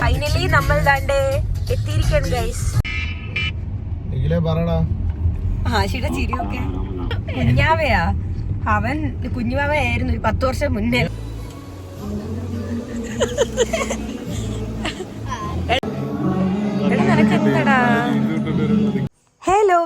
Finally നമ്മൾ ദാണ്ട് എത്തിയിരിക്കണം guys പറടാ. ആശിയുടെ ചിരിയൊക്കെ. കുഞ്ഞാവയാ. അവൻ കുഞ്ഞുമാവയായിരുന്നു ഒരു പത്ത് വർഷം മുന്നേ. നിനക്ക് എന്താടാ?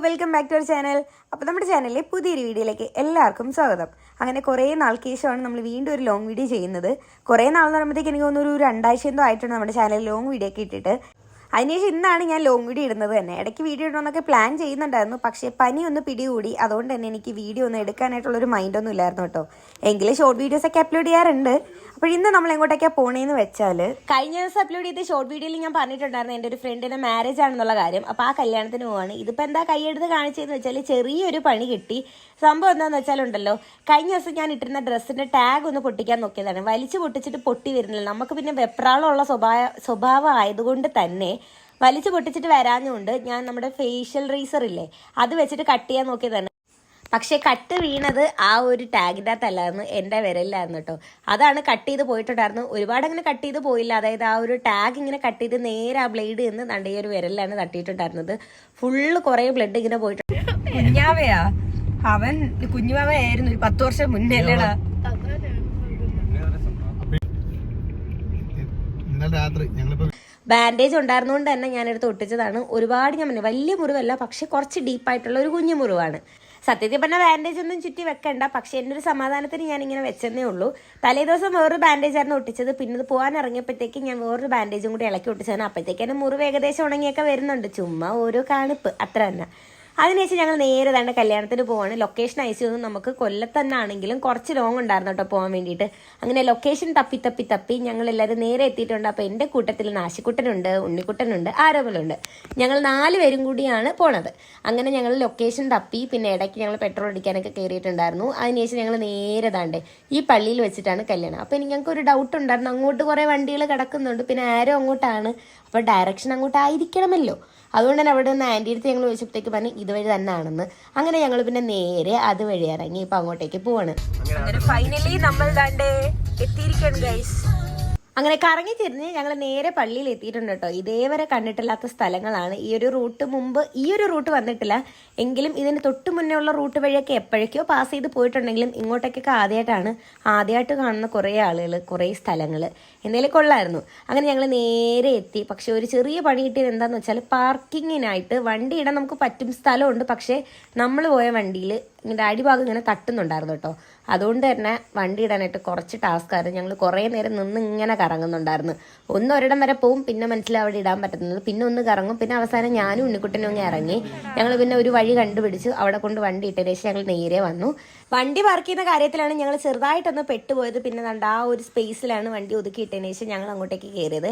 Welcome back to our channel അപ്പോൾ നമ്മുടെ ചാനലിലെ പുതിയൊരു വീഡിയോയിലേക്ക് എല്ലാവർക്കും സ്വാഗതം. അങ്ങനെ കുറേ നാൾക്ക് ശേഷമാണ് നമ്മൾ വീണ്ടും ഒരു ലോങ് വീഡിയോ ചെയ്യുന്നത്. കുറേ നാൾ പറയുമ്പോഴത്തേക്ക് എനിക്ക് തോന്നുന്നു ഒരു രണ്ടാഴ്ച എന്തോ ആയിട്ടുണ്ട് നമ്മുടെ ചാനലിൽ ലോങ് വീഡിയോ ഒക്കെ ഇട്ടിട്ട്. അതിനുശേഷം ഇന്നാണ് ഞാൻ ലോങ് വീഡിയോ ഇടുന്നത് തന്നെ. ഇടയ്ക്ക് വീഡിയോ ഇടണമെന്നൊക്കെ പ്ലാൻ ചെയ്യുന്നുണ്ടായിരുന്നു. പക്ഷേ പനി ഒന്ന് പിടികൂടി. അതുകൊണ്ട് തന്നെ എനിക്ക് വീഡിയോ ഒന്നും എടുക്കാനായിട്ടുള്ളൊരു മൈൻഡൊന്നും ഇല്ലായിരുന്നു കേട്ടോ. എങ്കിലും ഷോർട്ട് വീഡിയോസൊക്കെ അപ്ലോഡ് ചെയ്യാറുണ്ട്. അപ്പോൾ ഇന്ന് നമ്മൾ എങ്ങോട്ടൊക്കെയാണ് പോണേന്ന് വെച്ചാൽ കഴിഞ്ഞ ദിവസം അപ്ലോഡ് ചെയ്ത ഷോർട്ട് വീഡിയോയിൽ ഞാൻ പറഞ്ഞിട്ടുണ്ടായിരുന്നു എന്റെ ഒരു ഫ്രണ്ടിന്റെ മാരേജ് ആണെന്നുള്ള കാര്യം. അപ്പോൾ ആ കല്യാണത്തിന് പോവാണ്. ഇതിപ്പോൾ എന്താ കൈയെടുത്ത് കാണിച്ചതെന്ന് വെച്ചാൽ ചെറിയൊരു പണി കിട്ടി. സംഭവം എന്താണെന്ന് വെച്ചാലുണ്ടല്ലോ കഴിഞ്ഞ ദിവസം ഞാൻ ഇട്ടിരുന്ന ഡ്രസ്സിന്റെ ടാഗ് ഒന്ന് പൊട്ടിക്കാൻ നോക്കിയതാണ്. വലിച്ചു പൊട്ടിച്ചിട്ട് പൊട്ടി വരുന്നില്ല. നമുക്ക് പിന്നെ വെപ്രാളമുള്ള സ്വഭാവ സ്വഭാവം ആയതുകൊണ്ട് തന്നെ വലിച്ചു പൊട്ടിച്ചിട്ട് വരാഞ്ഞുകൊണ്ട് ഞാൻ നമ്മുടെ ഫേഷ്യൽ റീസർ ഇല്ലേ അത് വെച്ചിട്ട് കട്ട് ചെയ്യാൻ നോക്കിയതാണ്. പക്ഷേ കട്ട് വീണത് ആ ഒരു ടാഗിന്റെ അകത്തല്ലായിരുന്നു എന്റെ വിരലിലായിരുന്നു കേട്ടോ അതാണ് കട്ട് ചെയ്ത് പോയിട്ടുണ്ടായിരുന്നു ഒരുപാട് അങ്ങനെ കട്ട് ചെയ്ത് പോയില്ല. അതായത് ആ ഒരു ടാഗ് ഇങ്ങനെ കട്ട് ചെയ്ത് നേരെ ആ ബ്ലേഡ് എന്ന് നണ്ട ഈ ഒരു വിരലിലാണ് തട്ടിയിട്ടുണ്ടായിരുന്നത്. ഫുള്ള് കുറേ ബ്ലഡ് ഇങ്ങനെ പോയിട്ടുണ്ട് കുഞ്ഞാവയാ? അവൻ കുഞ്ഞുമാവയായിരുന്നു. ഒരു പത്ത് വർഷം മുന്നേ അല്ലേടാ? രാത്രി ഞങ്ങളിപ്പോ ബാൻഡേജ് ഉണ്ടായിരുന്നുകൊണ്ട് തന്നെ ഞാനെടുത്ത് ഒട്ടിച്ചതാണ് ഒരുപാട് ഞാൻ പറഞ്ഞു വലിയ മുറിവല്ല പക്ഷെ കുറച്ച് ഡീപ്പായിട്ടുള്ള ഒരു കുഞ്ഞു മുറിവാണ്. സത്യത്തിൽ പറഞ്ഞാൽ ബാൻഡേജ് ഒന്നും ചുറ്റി വെക്കണ്ട. പക്ഷേ എന്റെ ഒരു സമാധാനത്തിന് ഞാൻ ഇങ്ങനെ വെച്ചെന്നേ ഉള്ളൂ. തലേ ദിവസം വേറൊരു ബാൻഡേജ് ആയിരുന്നു ഒട്ടിച്ചത്. പിന്നെ ഇത് പോകാൻ ഇറങ്ങിയപ്പോഴത്തേക്ക് ഞാൻ വേറൊരു ബാൻഡേജും കൂടി ഇളക്കി ഒട്ടിച്ചതാണ്. അപ്പോഴത്തേക്ക് മുറിവ് ഏകദേശം ഉണങ്ങിയൊക്കെ വരുന്നുണ്ട്. ചുമ്മാ ഓരോ കാണിപ്പ്. അത്ര തന്നെ. അതിനുശേഷം ഞങ്ങൾ നേരെ തന്നെ കല്യാണത്തിന് പോവാണ്. ലൊക്കേഷൻ അയച്ചതൊന്നും നമുക്ക് കൊല്ലത്ത് തന്നെ ആണെങ്കിലും കുറച്ച് ലോങ് ഉണ്ടായിരുന്നു കേട്ടോ പോകാൻ വേണ്ടിയിട്ട്. അങ്ങനെ ലൊക്കേഷൻ തപ്പി തപ്പി തപ്പി ഞങ്ങൾ എല്ലാവരും നേരെ എത്തിയിട്ടുണ്ട്. അപ്പോൾ എന്റെ കൂട്ടത്തിൽ നാശിക്കുട്ടനുണ്ട് ഉണ്ണിക്കുട്ടനുണ്ട് ആരോപലുണ്ട് ഞങ്ങൾ നാല് പേരും കൂടിയാണ് പോണത്. അങ്ങനെ ഞങ്ങൾ ലൊക്കേഷൻ തപ്പി പിന്നെ ഇടയ്ക്ക് ഞങ്ങൾ പെട്രോൾ അടിക്കാനൊക്കെ കയറിയിട്ടുണ്ടായിരുന്നു അതിനുശേഷം ഞങ്ങൾ നേരെ താണ്ടേ ഈ പള്ളിയിൽ വെച്ചിട്ടാണ് കല്യാണം. അപ്പോൾ എനിക്ക് ഞങ്ങൾക്ക് ഒരു ഡൗട്ട് ഉണ്ടായിരുന്നു. അങ്ങോട്ട് കുറേ വണ്ടികൾ കിടക്കുന്നുണ്ട്. പിന്നെ ആരോ അങ്ങോട്ടാണ്. അപ്പോൾ ഡയറക്ഷൻ അങ്ങോട്ടായിരിക്കണമല്ലോ. അതുകൊണ്ട് തന്നെ അവിടെ നിന്ന് ആന്റി അടുത്ത് ഞങ്ങൾ ചോദിച്ചപ്പോഴത്തേക്ക് പറഞ്ഞു ഇതുവഴി തന്നെ ആണെന്ന് അങ്ങനെ ഞങ്ങൾ പിന്നെ നേരെ അതുവഴി ഇറങ്ങി ഇപ്പൊ അങ്ങോട്ടേക്ക് പോവാണ്. ഫൈനലി നമ്മൾ ദാണ്ട് എത്തിയിരിക്കണം ഗൈസ് അങ്ങനെ കറങ്ങി തിരിഞ്ഞ് ഞങ്ങൾ നേരെ പള്ളിയിൽ എത്തിയിട്ടുണ്ട് കേട്ടോ. ഇതേവരെ കണ്ടിട്ടില്ലാത്ത സ്ഥലങ്ങളാണ്. ഈ ഒരു റൂട്ട് മുമ്പ് ഈ ഒരു റൂട്ട് വന്നിട്ടില്ല. എങ്കിലും ഇതിന് തൊട്ട് മുന്നേ ഉള്ള റൂട്ട് വഴിയൊക്കെ എപ്പോഴേക്കോ പാസ് ചെയ്ത് പോയിട്ടുണ്ടെങ്കിലും ഇങ്ങോട്ടേക്കൊക്കെ ആദ്യമായിട്ടാണ് ആദ്യമായിട്ട് കാണുന്ന കുറേ ആളുകൾ കുറേ സ്ഥലങ്ങൾ എന്തെങ്കിലും കൊള്ളായിരുന്നു. അങ്ങനെ ഞങ്ങൾ നേരെ എത്തി. പക്ഷെ ഒരു ചെറിയ പണി കിട്ടിയത് എന്താണെന്ന് വെച്ചാൽ പാർക്കിങ്ങിനായിട്ട് വണ്ടി ഇടാൻ നമുക്ക് പറ്റും സ്ഥലമുണ്ട്. പക്ഷേ നമ്മൾ പോയ വണ്ടിയിൽ ഇങ്ങനെ അടിഭാഗം ഇങ്ങനെ തട്ടുന്നുണ്ടായിരുന്നു കേട്ടോ. അതുകൊണ്ട് തന്നെ വണ്ടി ഇടാനായിട്ട് കുറച്ച് ടാസ്ക് ആയിരുന്നു. ഞങ്ങൾ കുറേ നേരം നിന്ന് ഇങ്ങനെ കറങ്ങുന്നുണ്ടായിരുന്നു. ഒന്ന് ഒരിടം വരെ പോവും പിന്നെ മനസ്സിൽ അവിടെ ഇടാൻ പറ്റുന്നത്. പിന്നെ ഒന്ന് കറങ്ങും പിന്നെ അവസാനം ഞാനും ഉണ്ണിക്കുട്ടനും അങ്ങ് ഇറങ്ങി. ഞങ്ങൾ പിന്നെ ഒരു വഴി കണ്ടുപിടിച്ച് അവിടെ കൊണ്ട് വണ്ടി ഇട്ടതിന് ശേഷം ഞങ്ങൾ നേരെ വന്നു. വണ്ടി പാർക്ക് ചെയ്യുന്ന കാര്യത്തിലാണ് ഞങ്ങൾ ചെറുതായിട്ടൊന്ന് പെട്ടുപോയത്. പിന്നെ കണ്ട ആ ഒരു സ്പേസിലാണ് വണ്ടി ഒതുക്കി ഇട്ടതിന് ശേഷം ഞങ്ങൾ അങ്ങോട്ടേക്ക് കയറിയത്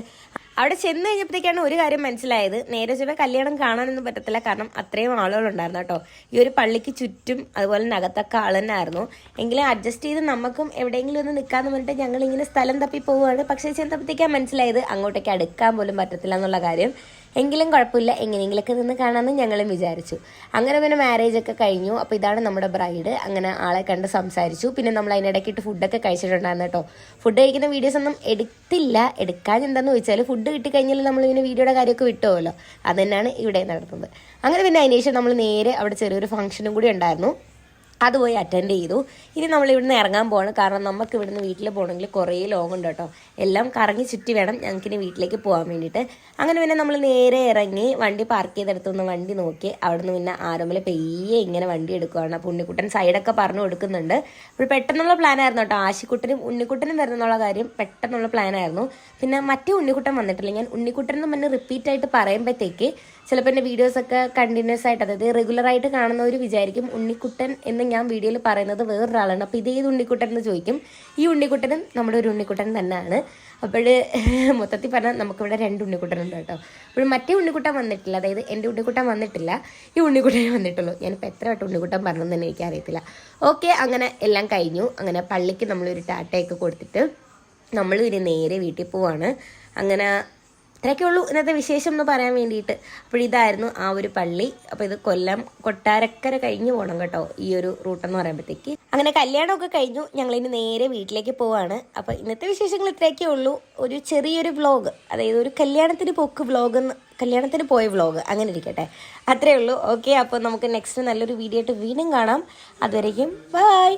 അവിടെ ചെന്ന് കഴിഞ്ഞപ്പോഴത്തേക്കാണ് ഒരു കാര്യം മനസ്സിലായത്. നേരെ ചൊവ്വേ കല്യാണം കാണാനൊന്നും പറ്റത്തില്ല. കാരണം അത്രയും ആളുകളുണ്ടായിരുന്നു കേട്ടോ. ഈ ഒരു പള്ളിക്ക് ചുറ്റും അതുപോലെ നഗത്തൊക്കെ ആൾ തന്നെയായിരുന്നു എങ്കിലും അഡ്ജസ്റ്റ് ചെയ്ത് നമുക്കും എവിടെയെങ്കിലും ഒന്ന് നിൽക്കാന്ന് പറഞ്ഞിട്ട് ഞങ്ങൾ ഇങ്ങനെ സ്ഥലം തപ്പി പോവുകയാണ്. പക്ഷേ ചെന്നപ്പോഴത്തേക്കാണ് മനസ്സിലായത് അങ്ങോട്ടേക്ക് അടുക്കാൻ പോലും പറ്റത്തില്ല എന്നുള്ള കാര്യം. എങ്കിലും കുഴപ്പമില്ല. എങ്ങനെയെങ്കിലൊക്കെ നിന്ന് കാണാമെന്ന് ഞങ്ങളും വിചാരിച്ചു. അങ്ങനെ പിന്നെ മാരേജ് ഒക്കെ കഴിഞ്ഞു. അപ്പോൾ ഇതാണ് നമ്മുടെ ബ്രൈഡ് അങ്ങനെ ആളെ കണ്ട് സംസാരിച്ചു. പിന്നെ നമ്മൾ അതിനിടയ്ക്കിട്ട് ഫുഡൊക്കെ കഴിച്ചിട്ടുണ്ടായിരുന്നു കേട്ടോ. ഫുഡ് കഴിക്കുന്ന വീഡിയോസ് ഒന്നും എടുത്തില്ല. എടുക്കാൻ എന്താണെന്ന് ചോദിച്ചാൽ ഫുഡ് കിട്ടിക്കഴിഞ്ഞാൽ നമ്മൾ ഇങ്ങനെ വീഡിയോയുടെ കാര്യമൊക്കെ വിട്ടുപോകല്ലോ അത് തന്നെയാണ് ഇവിടെ നടത്തുന്നത് അങ്ങനെ പിന്നെ അതിനുശേഷം നമ്മൾ നേരെ അവിടെ ചെറിയൊരു ഫംഗ്ഷനും കൂടി ഉണ്ടായിരുന്നു. അത് പോയി അറ്റൻഡ് ചെയ്തു. ഇനി നമ്മൾ ഇവിടുന്ന് ഇറങ്ങാൻ പോകണം കാരണം നമുക്ക് ഇവിടുന്ന് വീട്ടിൽ പോകണമെങ്കിൽ കുറേ ലോങ് ഉണ്ട് കേട്ടോ. എല്ലാം കറങ്ങി ചുറ്റി വേണം ഞങ്ങൾക്കിനി വീട്ടിലേക്ക് പോകാൻ വേണ്ടിയിട്ട്. അങ്ങനെ പിന്നെ നമ്മൾ നേരെ ഇറങ്ങി വണ്ടി പാർക്ക് ചെയ്തെടുത്തുനിന്ന് വണ്ടി നോക്കി. അവിടുന്ന് പിന്നെ ആരമ്പല പെയ്യെ ഇങ്ങനെ വണ്ടി എടുക്കുകയാണ് അപ്പോൾ ഉണ്ണിക്കുട്ടൻ സൈഡൊക്കെ പറഞ്ഞു കൊടുക്കുന്നുണ്ട്. അപ്പോൾ പെട്ടെന്നുള്ള പ്ലാനായിരുന്നു കേട്ടോ. ആശിക്കുട്ടനും ഉണ്ണിക്കുട്ടനും വരുന്നുള്ള കാര്യം പെട്ടെന്നുള്ള പ്ലാനായിരുന്നു പിന്നെ മറ്റേ ഉണ്ണിക്കുട്ടൻ വന്നിട്ടില്ല. ഞാൻ ഉണ്ണിക്കുട്ടൻ എന്ന് പറഞ്ഞ് റിപ്പീറ്റായിട്ട് പറയുമ്പോഴത്തേക്ക് ചിലപ്പോൾ എന്റെ വീഡിയോസൊക്കെ കണ്ടിന്യൂസ് ആയിട്ട് അതായത് റെഗുലർ ആയിട്ട് കാണുന്നവർ വിചാരിക്കും ഉണ്ണിക്കുട്ടൻ എന്ന് ഞാൻ വീഡിയോയിൽ പറയുന്നത് വേറൊരാളാണ്. അപ്പോൾ ഇതേത് ഉണ്ണിക്കുട്ടൻ എന്ന് ചോദിക്കും. ഈ ഉണ്ണിക്കുട്ടനും നമ്മുടെ ഒരു ഉണ്ണിക്കുട്ടൻ തന്നെയാണ്. അപ്പോൾ മൊത്തത്തിൽ പറഞ്ഞാൽ നമുക്കിവിടെ രണ്ട് ഉണ്ണിക്കുട്ടനുണ്ട് കേട്ടോ. അപ്പോൾ മറ്റേ ഉണ്ണിക്കുട്ടൻ വന്നിട്ടില്ല. അതായത് എന്റെ ഉണ്ണിക്കുട്ടൻ വന്നിട്ടില്ല. ഈ ഉണ്ണിക്കുട്ടനെ വന്നിട്ടുള്ളൂ. ഞാനിപ്പോൾ എത്ര വട്ടം ഉണ്ണിക്കുട്ടൻ പറഞ്ഞതെന്ന് തന്നെ എനിക്കറിയത്തില്ല. ഓക്കെ അങ്ങനെ എല്ലാം കഴിഞ്ഞു. അങ്ങനെ പള്ളിക്ക് നമ്മളൊരു ടാറ്റയൊക്കെ കൊടുത്തിട്ട് നമ്മൾ ഇനി നേരെ വീട്ടിൽ പോവാണ്. അങ്ങനെ ഇത്രയൊക്കെ ഉള്ളൂ ഇന്നത്തെ വിശേഷം എന്ന് പറയാൻ വേണ്ടിയിട്ട്. അപ്പോൾ ഇതായിരുന്നു ആ ഒരു പള്ളി. അപ്പോൾ ഇത് കൊല്ലം കൊട്ടാരക്കര കഴിഞ്ഞ് പോകണം കേട്ടോ ഈ ഒരു റൂട്ടെന്ന് പറയുമ്പോഴത്തേക്ക്. അങ്ങനെ കല്യാണമൊക്കെ കഴിഞ്ഞു. ഞങ്ങൾ ഇനി നേരെ വീട്ടിലേക്ക് പോവാണ്. അപ്പോൾ ഇന്നത്തെ വിശേഷങ്ങൾ ഇത്രയൊക്കെ ഉള്ളൂ. ഒരു ചെറിയൊരു വ്ളോഗ് അതായത് ഒരു കല്യാണത്തിന് പോക്ക് വ്ളോഗ് കല്യാണത്തിന് പോയ വ്ളോഗ് അങ്ങനെ ഇരിക്കട്ടെ. അത്രയേ ഉള്ളൂ. ഓക്കെ അപ്പോൾ നമുക്ക് നെക്സ്റ്റ് നല്ലൊരു വീഡിയോ ആയിട്ട് വീണ്ടും കാണാം. അതുവരേക്കും ബൈ